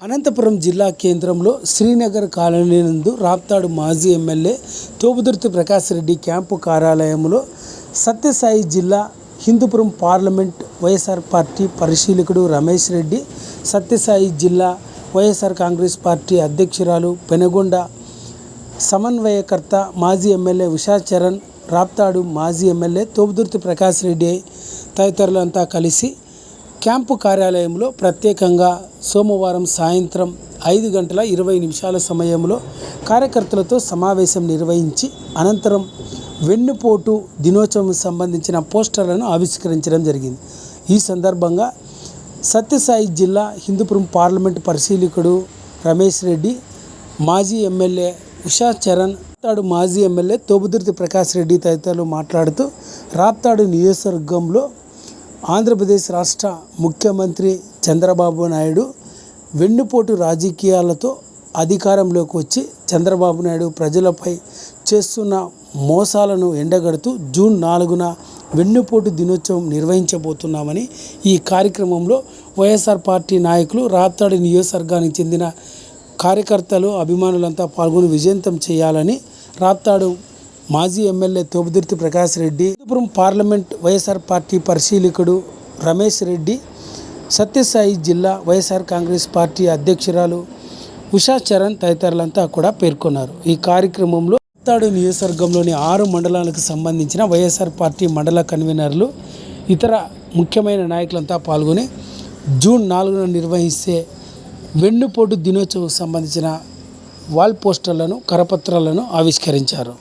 అనంతపురం జిల్లా కేంద్రంలో శ్రీనగర్ కాలనీ నందు రాప్తాడు మాజీ ఎమ్మెల్యే తోపుదుర్తి ప్రకాష్ రెడ్డి క్యాంపు కార్యాలయంలో సత్యసాయి జిల్లా హిందూపురం పార్లమెంట్ వైఎస్ఆర్ పార్టీ పరిశీలకుడు రమేష్ రెడ్డి సత్యసాయి జిల్లా వైఎస్ఆర్ కాంగ్రెస్ పార్టీ అధ్యక్షురాలు పెనగొండ సమన్వయకర్త మాజీ ఎమ్మెల్యే ఉషా చరణ్ రాప్తాడు మాజీ ఎమ్మెల్యే తోపుదుర్తి ప్రకాష్ రెడ్డి తదితరులంతా కలిసి క్యాంపు కార్యాలయంలో ప్రత్యేకంగా సోమవారం సాయంత్రం ఐదు గంటల ఇరవై నిమిషాల సమయంలో కార్యకర్తలతో సమావేశం నిర్వహించి అనంతరం వెన్నుపోటు దినోత్సవం సంబంధించిన పోస్టర్లను ఆవిష్కరించడం జరిగింది. ఈ సందర్భంగా సత్యసాయి జిల్లా హిందూపురం పార్లమెంటు పరిశీలకుడు రమేష్ రెడ్డి మాజీ ఎమ్మెల్యే ఉషా చరణ్ రాప్తాడు మాజీ ఎమ్మెల్యే తోబుదుర్తి ప్రకాష్ రెడ్డి తదితరులు మాట్లాడుతూ రాప్తాడు నియోజకవర్గంలో ఆంధ్రప్రదేశ్ రాష్ట్ర ముఖ్యమంత్రి చంద్రబాబు నాయుడు వెన్నుపోటు రాజకీయాలతో అధికారంలోకి వచ్చి చంద్రబాబు నాయుడు ప్రజలపై చేస్తున్న మోసాలను ఎండగడుతూ జూన్ నాలుగున వెన్నుపోటు దినోత్సవం నిర్వహించబోతున్నామని ఈ కార్యక్రమంలో వైఎస్ఆర్ పార్టీ నాయకులు రాప్తాడు నియోజకవర్గానికి చెందిన కార్యకర్తలు అభిమానులంతా పాల్గొని విజయంతం చేయాలని రాప్తాడు మాజీ MLA Thopudurthi Prakash Reddy Hindupuram parliament YSR party పరిశీలకుడు Ramesh Reddy Sathya Sai జిల్లా వైఎస్ఆర్ కాంగ్రెస్ పార్టీ అధ్యక్షురాలు ఉషా చరణ్ తదితరులంతా కూడా పేర్కొన్నారు. ఈ కార్యక్రమంలో రాప్తాడు నియోజకవర్గంలోని ఆరు మండలాలకు సంబంధించిన వైఎస్ఆర్ పార్టీ మండల కన్వీనర్లు ఇతర ముఖ్యమైన నాయకులంతా పాల్గొని జూన్ నాలుగున నిర్వహిస్తే వెన్నుపోటు దినోత్సవం సంబంధించిన వాల్ పోస్టర్లను కరపత్రాలను ఆవిష్కరించారు.